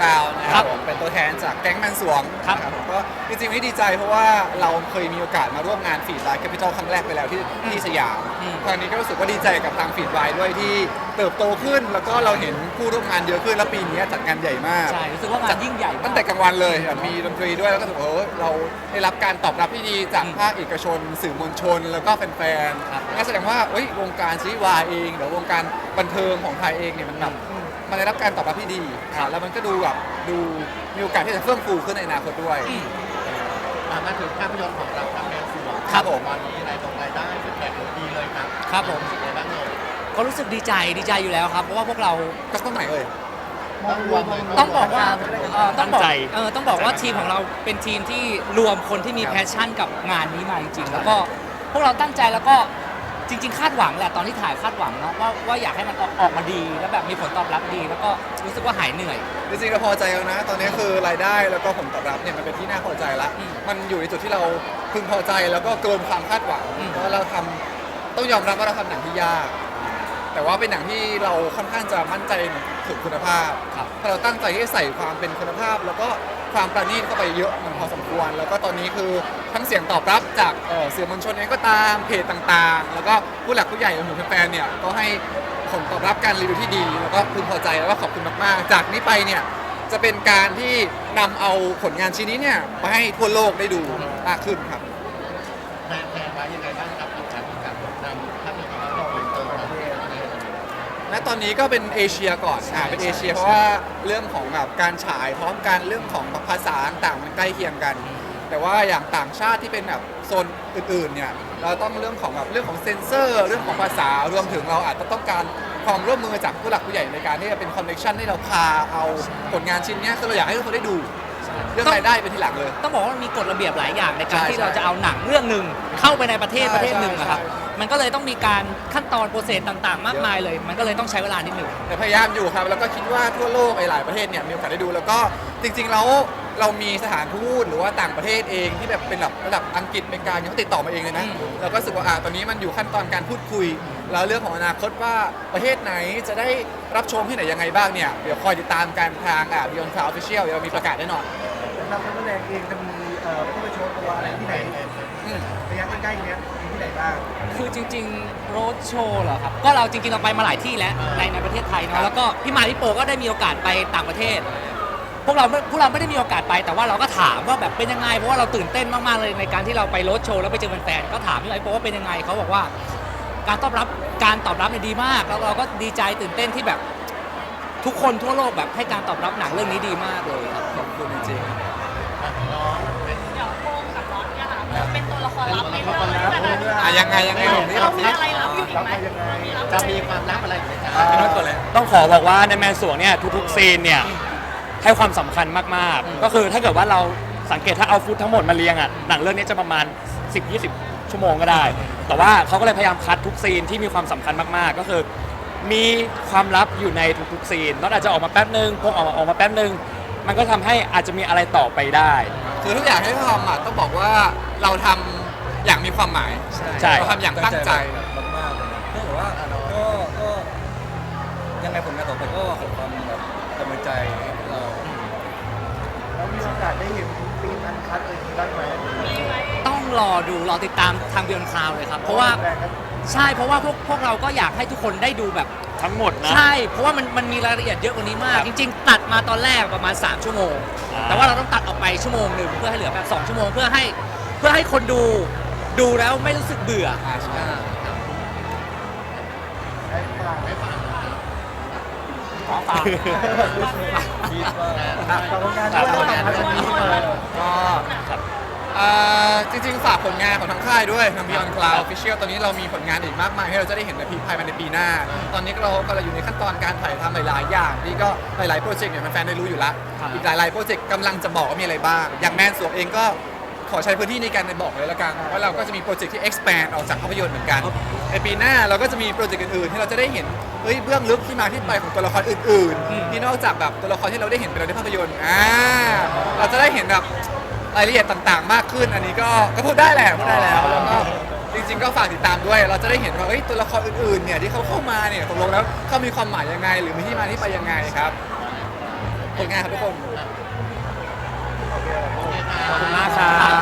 กราวนะคครัรับบผมเป็นตัวแทนจากแก๊งแมนสวงครับ นะผมก็จริงๆไม่ดีใจเพราะว่าเราเคยมีโอกาสมาร่วมงานฟีดไลน์แคปิตอลครั้งแรกไปแล้วที่ที่สยามอืมครั้งนี้ก็รู้สึกว่าดีใจกับทางฟีดไลน์ด้วยที่เติบโตขึ้น แล้วก็เราเห็นผู้ร่วมงานเยอะขึ้นแล้วปีนี้จัดงานใหญ่มาก ใช่รู้สึกว่างานยิ่งใหญ่มาก ตั้งแต่กลางวันเลยอะมีดนตรีด้วยแล้วก็ถือว่าเออเราได้รับการตอบรับที่ดีจากอืมภาคเอกชน สื่อมวลชน แล้วก็แฟนครับ ๆงั้นแสดงว่าเอ้ยวงการซีรีส์วายเองหรือวงการบันเทิงของไทยเองเนี่ยมันแบบ มันได้รับการตอบรับที่ดีอะแล้วมันก็ดูแบบดูมีโอกาสที่จะเฟื่องฟูขึ้นในอนาคตด้วยอืมอะมาถึงภาพยนตร์ของเราครับแมวสวงครับผมตอนนี้รายตรงรายได้เป็นแบบดีเลยครับครับผมรู้สึกยังไงบ้างเอ่ยก็รู้สึกดีใจดีใจอยู่แล้วครับ เพราะว่าพวกเราก็ต้องไหนเอ่ยต้องรวมเลยต้องบอกว่าเอ่อต้องบอกตั้งใจเออต้องบอกว่าทีมของเราเป็นทีมที่รวมคนที่มีแพชชั่นกับงานนี้มาจริงๆแล้วก็พวกเราตั้งใจแล้วก็ จริง ๆ คาดหวังแหละตอนที่ถ่ายคาดหวังเนาะว่าว่าอยากให้มันออกออกมาดีแล้วแบบมีผลตอบรับดี แล้วก็รู้สึกว่าหายเหนื่อย จริงๆเราพอใจแล้วนะ ตอนนี้คือรายได้แล้วก็ผลตอบรับเนี่ยมันเป็นที่น่าพอใจละอืมมันอยู่ในจุดที่เราพึงพอใจแล้วก็เกินความคาดหวังอืม เพราะเราทำต้องยอมรับว่าเราทำหนังที่ยาก แต่ว่าเป็นหนังที่เราค่อนข้างจะมั่นใจในถึงคุณภาพครับถ้าเราตั้งใจที่จะใส่ความเป็นคุณภาพ แล้วก็ความประณีตเข้าไปเยอะมันพอสมควร แล้วก็ตอนนี้คือทั้งเสียงตอบรับจากเอ่อสื่อมวลชนเองก็ตามเพจต่างๆ แล้วก็ผู้หลักผู้ใหญ่รวมถึงแฟนๆเนี่ยก็ให้ผลตอบรับการรีวิวที่ดี แล้วก็พึงพอใจแล้วก็ขอบคุณมากๆ จากนี้ไปเนี่ยจะเป็นการที่นำเอาผลงานชิ้นนี้เนี่ยไปให้ทั่วโลกได้ดูมากขึ้นครับแพลนแพลนไว้ยังไงบ้างครับกับการกับนำภาพยนตร์ของเราไปเติมประเทศ ณตอนนี้ก็เป็นเอเชียก่อนอ่าเป็นเอเชียเพราะว่าเรื่องของแบบการฉายพร้อมกันเรื่องของภาษาต่างๆมันใกล้เคียงกัน แต่ว่าอย่างต่างชาติที่เป็นแบบโซนอื่นๆเนี่ยเราต้องเรื่องของแบบเรื่องของเซนเซอร์ เรื่องของภาษารวมถึงเราอาจจะต้องการความร่วมมือจากผู้หลักผู้ใหญ่ในการที่จะเป็นคอนเนคชันให้เราพาเอาผลงานชิ้นนี้ยคือเราอยากให้ทุกคนได้ดู รื่องรายได้เป็นที่หลังเลย ต้องบอกว่ามันมีกฎระเบียบหลายอย่างในการใช่ที่ใช่เราจะเอาหนังเรื่องหนึ่งเข้าไปในประเทศใช่ประเทศหนึ่งใช่อะครับ ใช่ มันก็เลยต้องมีการขั้นตอนโปรเซสต่างๆ มากมายเลย มันก็เลยต้องใช้เวลานิดหนึ่ง แต่พยายามอยู่ครับ แล้วก็คิดว่าทั่วโลกหลายๆประเทศเนี่ยมีโอกาสได้ดู แล้วก็จริงๆแล้วเรามีสถานทูตหรือว่าต่างประเทศเองที่แบบเป็นระดับระดับอังกฤษเป็นการเขาติดต่อมาเองเลยนะอืม เราก็รู้สึกว่าอะตอนนี้มันอยู่ขั้นตอนการพูดคุย แล้วเรื่องของอนาคตว่าประเทศไหนจะได้รับชมที่ไหนยังไงบ้างเนี่ยเดี๋ยวคอยติดตามกันทางอะ Beyond Cloud Official เดี๋ยวเรามีประกาศแน่นอนเราเป็ นนักแสดงเองจะมีเอ่อต้ไปโชว์ตัวอะไรที่ไหนอืม ระยะใกล้ๆเนี้ยมีที่ไหนบ้างคือจริงๆโรดโชว์เหรอครับ ก็เราจริงๆเราไปมาหลายที่แล้วในในประเทศไทยเนาะแล้วก็พี่มาพี่โปก็ได้มีโอกาสไปต่างประเทศ พวกเราไม่พวกเราไม่ได้มีโอกาสไปแต่ว่าเราก็ถามว่าแบบเป็นยังไง เพราะว่าเราตื่นเต้นมากๆเลยในการที่เราไปโรดโชว์แล้วไปเจอแฟนๆก็ถามพี่มาพี่โปว่าเป็นยังไงเขาบอกว่า การตอบรับการตอบรับเนี่ยดีมากแล้วเราก็ดีใจตื่นเต้นที่แบบทุกคนทั่วโลกแบบให้การตอบรับหนังเรื่องนี้ดีมากเลยครับขอบคุณจริงน้ะยังไงยังไงผมนี่เราเรามีสิอะไรลับอยู่อีกไหมรับไปยังไงจะมีความลับอะไรอีกไหมครับพี่นุ้ยก่อนเลย ต้องขอบอกว่าในแมนสวงเนี่ยทุกๆซีนเนี่ยให้ความสำคัญมากๆ ก็คือถ้าเกิดว่าเราสังเกตถ้าเอาฟุตทั้งหมดมาเรียงอะหนังเรื่องนี้จะประมาณ 10-20 ชั่วโมงก็ได้ แต่ว่าเขาก็เลยพยายามคัดทุกซีนที่มีความสำคัญมากๆ ก็คือ มีความลับอยู่ในทุกๆซีนน็อตอาจจะออกมาแป๊บนึงพงออกมาออกมาแป๊บนึง มันก็ทำให้อาจจะมีอะไรต่อไปได้ คือทุกอย่างที่ทำอะต้องบอกว่าเราทำ อย่างมีความหมายใช่ เราทำอย่างตั้งใจมากๆเลยเนื่องจากว่าก็ก็ยังไงผลงานต่อไปก็ขอความแบบกำลังใจให้พวกเราแล้วมีโอกาสได้เห็นปีนอันคัดอะไรอย่างนี้บ้างไหมต้องรอดูรอติดตามทางเบียนคลาวเลยครับ เพราะว่าแรงกันใช่เพราะว่าพวกพวกเราก็อยากให้ทุกคนได้ดูแบบ ทั้งหมดนะ ใช่ เพราะว่ามันมันมีรายละเอียดเยอะกว่านี้มาก ครับจริง ๆ ตัดมาตอนแรกประมาณ 3 ชั่วโมง อ่าแต่ว่าเราต้องตัดออกไปชั่วโมงหนึ่งเพื่อให้เหลือแบบ 2 ชั่วโมงเพื่อให้เพื่อให้คนดู ดูแล้วไม่รู้สึกเบื่ออ่าใช่ อ่าให้ฝากให้ขอฝากคิดว่าฝากผลงานด้วยฝากผลงานด้วยก็อ่าจริงๆฝากผลงานของทางค่ายด้วยทาง Beyond Cloud Official ตอนนี้เรามีผลงานอีกมากมายให้เราจะได้เห็นในปีภายในปีหน้า ตอนนี้เรากำลังอยู่ในขั้นตอนการถ่ายทำหลายๆ อย่างนี่ก็หลายๆโปรเจกต์เนี่ยแฟนๆได้รู้อยู่แล้วอีกหลายๆโปรเจกต์กำลังจะบอกว่ามีอะไรบ้าง อย่างแมนสวงเองก็ ขอใช้พื้นที่ในการบอกเลยละกันว่าเราก็จะมีโปรเจกต์ที่ expand ออกจากภาพยนตร์เหมือนกัน ในปีหน้าเราก็จะมีโปรเจกต์อื่นๆที่เราจะได้เห็นเฮ้ยเบื้องลึกที่มาที่ไปของตัวละครอื่นๆที่นอกจากแบบตัวละครที่เราได้เห็นไปแล้วในภาพยนตร์อ่าเราจะได้เห็นแบบรายละเอียดต่างๆ มากขึ้น อันนี้ก็ก็พูดได้แหละพูดได้แล้วแล้วก็จริงๆก็ฝากติดตามด้วย เราจะได้เห็นว่าเอ้ยตัวละครอื่นๆเนี่ยที่เขาเข้ามาเนี่ยตกลงแล้วเขามีความหมายยังไง หรือมีที่มาที่ไปยังไงครับผลงานครับทุกคนขอบคุณมากครับ